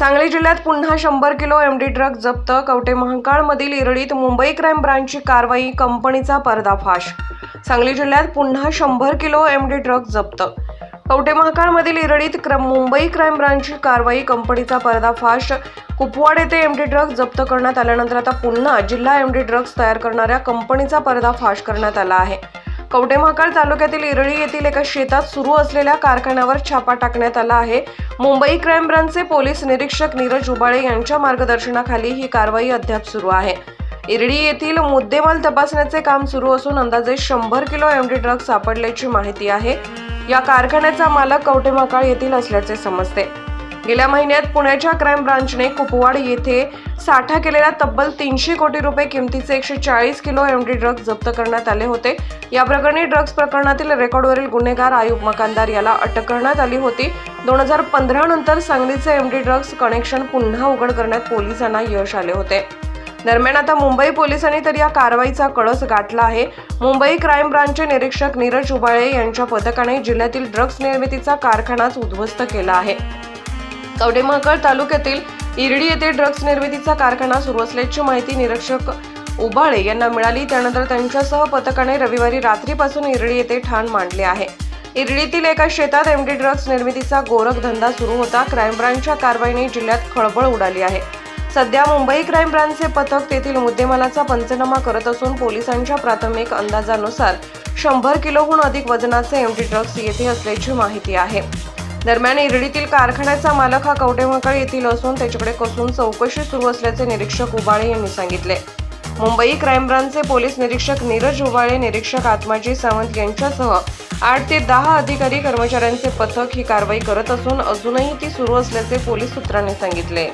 सांगली जिल्ह्यात पुन्हा शंभर किलो एमडी ड्रग जप्त. कवटे महांकाळमधील इरळीत मुंबई क्राईम ब्रांचची कारवाई कंपनीचा पर्दाफाश. सांगली जिल्ह्यात पुन्हा शंभर किलो एमडी ड्रग जप्त. कवटे महाकाळमधील इरळीत क्रम मुंबई क्राईम ब्रांचची कारवाई कंपनीचा पर्दाफाश. कुपवाड येथे एमडी ड्रग्ज जप्त करण्यात आल्यानंतर आता पुन्हा जिल्हा एमडी ड्रग्ज तयार करणाऱ्या कंपनीचा पर्दाफाश करण्यात आला आहे. कवटे महाकाळ तालुक्यातील इरळी येथील एका शेतात सुरू असलेल्या कारखान्यावर छापा टाकण्यात आला आहे. मुंबई क्राईम ब्रांचचे पोलीस निरीक्षक नीरज उबाळे यांच्या मार्गदर्शनाखाली ही कारवाई अद्याप सुरू आहे. इरडी येथील मुद्देमाल तपासण्याचे काम सुरू असून अंदाजे शंभर किलो एमडी ड्रग्ज सापडल्याची माहिती आहे. या कारखान्याचा मालक कवटेमहाकाळ येथील असल्याचे समजते. गेल्या महिन्यात पुण्याच्या क्राईम ब्रांचने कुपवाड येथे साठा केलेल्या तब्बल तीनशे कोटी रुपये किमतीचे एकशे चाळीस किलो एमडी ड्रग्ज जप्त करण्यात आले होते. या प्रकरणी ड्रग्ज प्रकरणातील रेकॉर्डवरील गुन्हेगार आयुब मकानदार याला अटक करण्यात आली होती. दोन हजार पंधरा नंतर सांगलीचे एमडी ड्रग्ज कनेक्शन पुन्हा उघड करण्यात पोलिसांना यश आले होते. दरम्यान आता मुंबई पोलिसांनी तर या कारवाईचा कळस गाठला आहे. मुंबई क्राईम ब्रांचचे निरीक्षक नीरज उबाळे यांच्या पथकाने जिल्ह्यातील ड्रग्ज निर्मितीचा कारखानाच उद्ध्वस्त केला आहे. कवडेमहाकळ तालुक्यातील इरडी येथे ड्रग्ज निर्मितीचा कारखाना सुरू असल्याची माहिती निरीक्षक उबाळे यांना मिळाली. त्यानंतर त्यांच्यासह पथकाने रविवारी रात्रीपासून इरडी येथे ठाण मांडले आहे. इरडीतील एका शेतात एमडी ड्रग्ज निर्मितीचा गोरख धंदा सुरू होता. क्राईम ब्रांचच्या कारवाईने जिल्ह्यात खळबळ उडाली आहे. सध्या मुंबई क्राईम ब्रांचचे पथक तेथील मुद्देमालाचा पंचनामा करत असून पोलिसांच्या प्राथमिक अंदाजानुसार शंभर किलोहून अधिक वजनाचे एमडी ड्रग्ज येथे असल्याची माहिती आहे. दरम्यान इरडीतील कारखान्याचा मालक हा कवटेमहाकाळ येथील असून त्याच्याकडे कसून चौकशी सुरू असल्याचे निरीक्षक उबाळे यांनी सांगितले. मुंबई क्राईम ब्रांचचे पोलीस निरीक्षक नीरज उबाळे निरीक्षक आत्माजी सावंत यांच्यासह आठ ते दहा अधिकारी कर्मचाऱ्यांचे पथक ही कारवाई करत असून अजूनही ती सुरू असल्याचे पोलीस सूत्रांनी सांगितले.